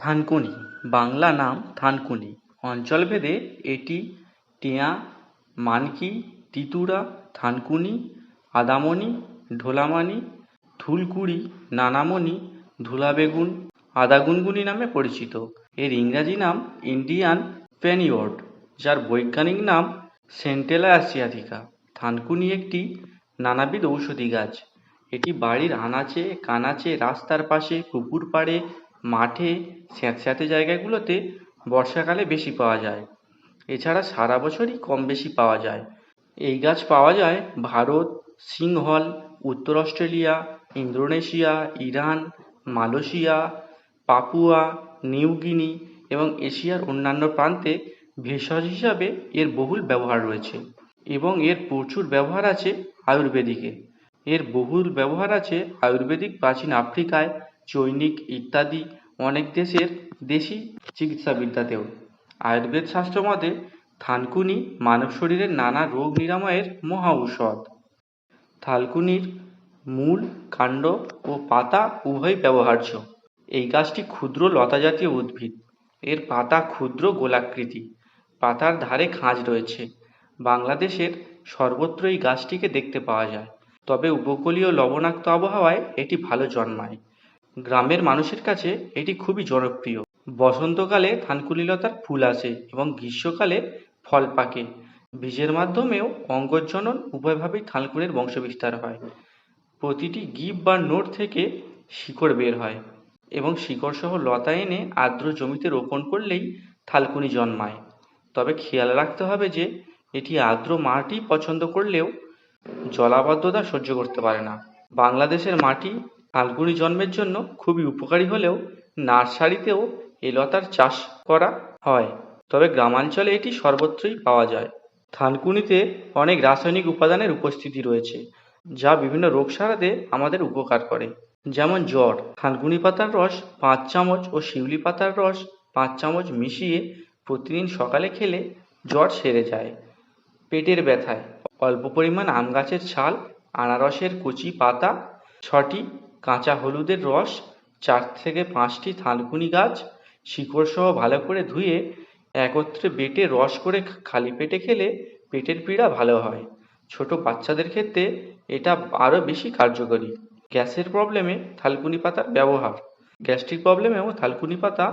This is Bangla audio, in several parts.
থানকুনি, বাংলা নাম থানকুনি। অঞ্চলভেদে এটি টেয়া, মানকি, তিতুরা, থানকুনি, আদামনি, ঢোলামানি, ধুলকুড়ি, নানামনি, ধুলাবেগুন, আদাগুনগুনি নামে পরিচিত। এর ইংরাজি নাম ইন্ডিয়ান পেনিওয়ার্ড যার বৈজ্ঞানিক নাম সেন্টেলা আসিয়াটিকা থানকুনি একটি নানাবিধ ঔষধি গাছ। এটি বাড়ির আনাচে, কানাচে, রাস্তার পাশে, পুকুর পাড়ে মাঠে স্যাঁতস্যাঁতে জায়গাগুলোতে বর্ষাকালে বেশি পাওয়া যায়। এছাড়া সারা বছরই কম বেশি পাওয়া যায়। এই গাছ পাওয়া যায় ভারত, সিংহল, উত্তর Australia, Indonesia, Iran, Malaysia, Papua, New Guinea এবং এশিয়ার অন্যান্য প্রান্তে ভেষজ হিসাবে এর বহুল ব্যবহার রয়েছে এবং এর প্রচুর ব্যবহার আছে আয়ুর্বেদিকে। এর বহুল ব্যবহার আছে আয়ুর্বেদিক প্রাচীন আফ্রিকায় চৈনিক ইত্যাদি অনেক দেশের দেশি চিকিৎসাবিদ্যাতেও। আয়ুর্বেদ শাস্ত্র মতে, থানকুনি মানব শরীরের নানা রোগ নিরাময়ের মহা ঔষধ। থালকুনির মূল কাণ্ড ও পাতা উভয়ই ব্যবহার্য। এই গাছটি ক্ষুদ্র লতা জাতীয় উদ্ভিদ। এর পাতা ক্ষুদ্র গোলাকৃতি। পাতার ধারে খাঁজ রয়েছে। বাংলাদেশের সর্বত্র এই গাছটিকে দেখতে পাওয়া যায়। তবে উপকূলীয় লবণাক্ত আবহাওয়ায় এটি ভালো জন্মায়। গ্রামের মানুষের কাছে এটি খুবই জনপ্রিয়। বসন্তকালে থানকুনি লতার ফুল আসে এবং গ্রীষ্মকালে ফল পাকে। বীজের মাধ্যমেও অঙ্গজনন উভয়ভাবেই থানকুনির বংশবিস্তার হয়। প্রতিটি গিব বা নোট থেকে শিকড় বের হয় এবং শিকড়সহ লতা এনে আর্দ্র জমিতে রোপণ করলেই থালকুনি জন্মায়। তবে খেয়াল রাখতে হবে যে, এটি আর্দ্র মাটি পছন্দ করলেও জলাবদ্ধতা সহ্য করতে পারে না। বাংলাদেশের মাটি থালকুনি জন্মের জন্য খুবই উপকারী হলেও নার্সারিতেও এ লতার চাষ করা হয়। তবে গ্রামাঞ্চলে এটি সর্বত্রই পাওয়া যায়। থানকুনিতে অনেক রাসায়নিক উপাদানের উপস্থিতি রয়েছে, যা বিভিন্ন রোগ সারাতে আমাদের উপকার করে। যেমন জ্বর, থানকুনি পাতার রস, পাঁচ চামচ ও শিউলি পাতার রস, পাঁচ চামচ মিশিয়ে প্রতিদিন সকালে খেলে জ্বর সেরে যায়। পেটের ব্যথায়, অল্প পরিমাণ আম গাছের ছাল, আনারসের কচি পাতা, ছটি কাঁচা হলুদের রস, চার থেকে পাঁচটি থানকুনি গাছ, শিকড়সহ ভালো করে ধুয়ে একত্রে বেটে রস করে খালি পেটে খেলে পেটের পীড়া ভালো হয়। ছোট বাচ্চাদের ক্ষেত্রে এটা আরও বেশি কার্যকরী। গ্যাসের প্রবলেমে থালকুনি পাতার ব্যবহার। গ্যাস্ট্রিক প্রবলেমেও থালকুনি পাতা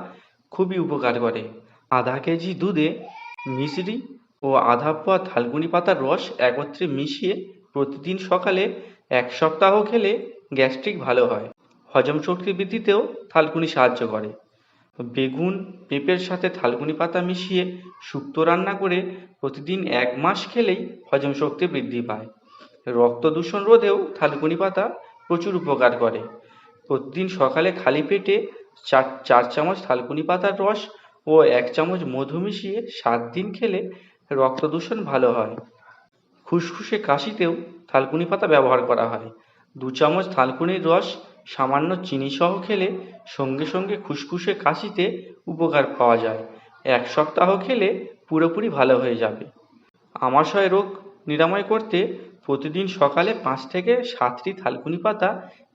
খুবই উপকার করে। আধা কেজি দুধে মিশরি ও আধা পোয়া থালকুনি পাতার রস একত্রে মিশিয়ে প্রতিদিন সকালে এক সপ্তাহ খেলে গ্যাস্ট্রিক ভালো হয়। হজম শক্তি বৃদ্ধিতেও থালকুনি সাহায্য করে। বেগুন, পেঁপের সাথে থালকুনি পাতা মিশিয়ে শুক্তো রান্না করে প্রতিদিন এক মাস খেলেই হজম শক্তি বৃদ্ধি পায়। রক্ত দূষণ রোধেও থালকুনি পাতা প্রচুর উপকার করে। প্রতিদিন সকালে খালি পেটে চার চার চামচ থালকুনি পাতার রস ও এক চামচ মধু মিশিয়ে সাত দিন খেলে রক্ত দূষণ ভালো হয়। খুসখুসে কাশিতেও থালকুনি পাতা ব্যবহার করা হয়। দু চামচ থালকুনির রস, সামান্য চিনি সহ খেলে সঙ্গে সঙ্গে খুসখুসে কাশিতে উপকার পাওয়া যায়। এক সপ্তাহ খেলে পুরোপুরি ভালো হয়ে যাবে। আমাশয় রোগ নিরাময় করতে প্রতিদিন সকালে পাঁচ থেকে সাতটি থালকুনি পাতা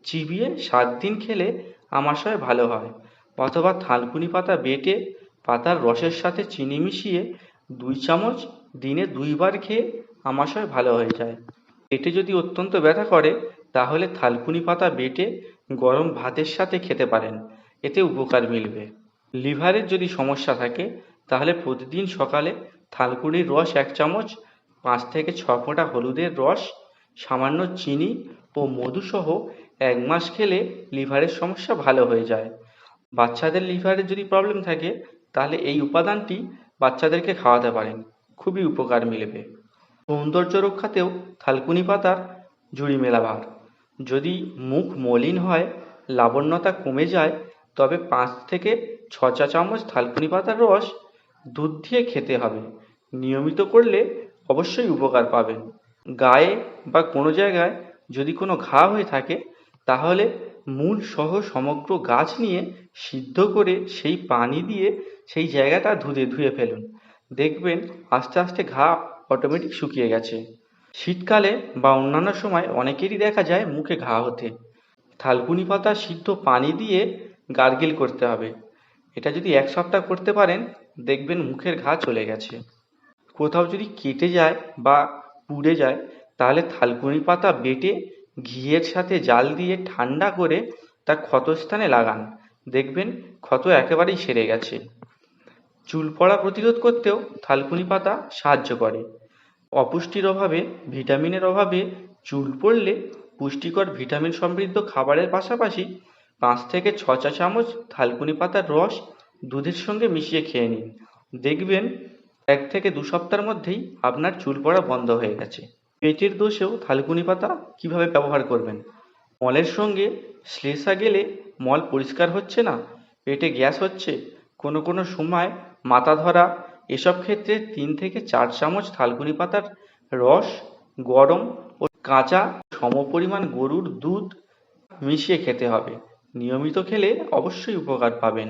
চিবিয়ে সাত দিন খেলে আমাশয় ভালো হয় অথবা থালকুনি পাতা বেটে পাতার রসের সাথে চিনি মিশিয়ে দুই চামচ দিনে দুইবার খেয়ে আমাশয় ভালো হয়ে যায়। পেটে যদি অত্যন্ত ব্যথা করে তাহলে থালকুনি পাতা বেটে গরম ভাতের সাথে খেতে পারেন। এতে উপকার মিলবে। লিভারের যদি সমস্যা থাকে, তাহলে প্রতিদিন সকালে থালকুনির রস এক চামচ, পাঁচ থেকে ছ ফোঁটা হলুদের রস, সামান্য চিনি ও মধুসহ এক মাস খেলে লিভারের সমস্যা ভালো হয়ে যায়। বাচ্চাদের লিভারের যদি প্রবলেম থাকে, তাহলে এই উপাদানটি বাচ্চাদেরকে খাওয়াতে পারেন। খুবই উপকার মিলবে। সৌন্দর্য রক্ষাতেও থালকুনি পাতার জুড়ি মেলা ভার যদি মুখ মলিন হয়, লাবণ্যতা কমে যায়, তবে পাঁচ থেকে ছ চা চামচ থালকুনি পাতার রস দুধ দিয়ে খেতে হবে। নিয়মিত করলে অবশ্যই উপকার পাবেন। গায়ে বা কোনো জায়গায় যদি কোনো ঘা হয়ে থাকে, তাহলে মূল সহ সমগ্র গাছ নিয়ে সিদ্ধ করে সেই পানি দিয়ে সেই জায়গাটা ধুয়ে ধুয়ে ফেলুন। দেখবেন আস্তে আস্তে ঘা অটোমেটিক শুকিয়ে গেছে। শীতকালে বা অন্যান্য সময় অনেকেরই দেখা যায় মুখে ঘা হতে থালকুনি পাতা সিদ্ধ পানি দিয়ে গার্গেল করতে হবে। এটা যদি এক সপ্তাহ করতে পারেন, দেখবেন মুখের ঘা চলে গেছে। কোথাও যদি কেটে যায় বা পুড়ে যায়, তাহলে থালকুনি পাতা বেটে ঘিয়ের সাথে জাল দিয়ে ঠান্ডা করে তা ক্ষতস্থানে লাগান। দেখবেন ক্ষত একেবারেই সেরে গেছে। চুল পড়া প্রতিরোধ করতেও থালকুনি পাতা সাহায্য করে। অপুষ্টির অভাবে, ভিটামিনের অভাবে চুল পড়লে পুষ্টিকর ভিটামিন সমৃদ্ধ খাবারের পাশাপাশি পাঁচ থেকে ছ চা চামচ থালকুনি পাতার রস দুধের সঙ্গে মিশিয়ে খেয়ে নিন। দেখবেন এক থেকে দু সপ্তাহের মধ্যেই আপনার চুল পড়া বন্ধ হয়ে গেছে। পেটের দোষেও থালকুনি পাতা কীভাবে ব্যবহার করবেন? মলের সঙ্গে শ্লেষা গেলে মল পরিষ্কার হচ্ছে না? পেটে গ্যাস হচ্ছে? কোনো কোনো সময় মাথা ধরা এসব ক্ষেত্রে তিন থেকে চার চামচ থালকুনি পাতার রস, গরম ও কাঁচা সমপরিমাণ গরুর দুধ মিশিয়ে খেতে হবে। নিয়মিত খেলে অবশ্যই উপকার পাবেন।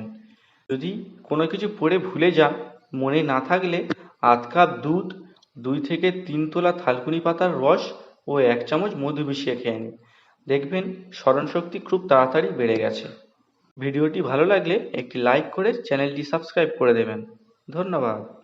যদি কোনো কিছু পড়ে ভুলে যান, মনে না থাকলে আধ কাপ দুধ, দুই থেকে তিন তোলা থালকুনি পাতার রস ও এক চামচ মধু মিশিয়ে খেয়ে নিন। দেখবেন স্মরণশক্তি খুব তাড়াতাড়ি বেড়ে গেছে। ভিডিওটি ভালো লাগলে একটি লাইক করে চ্যানেলটি সাবস্ক্রাইব করে দেবেন। ধন্যবাদ।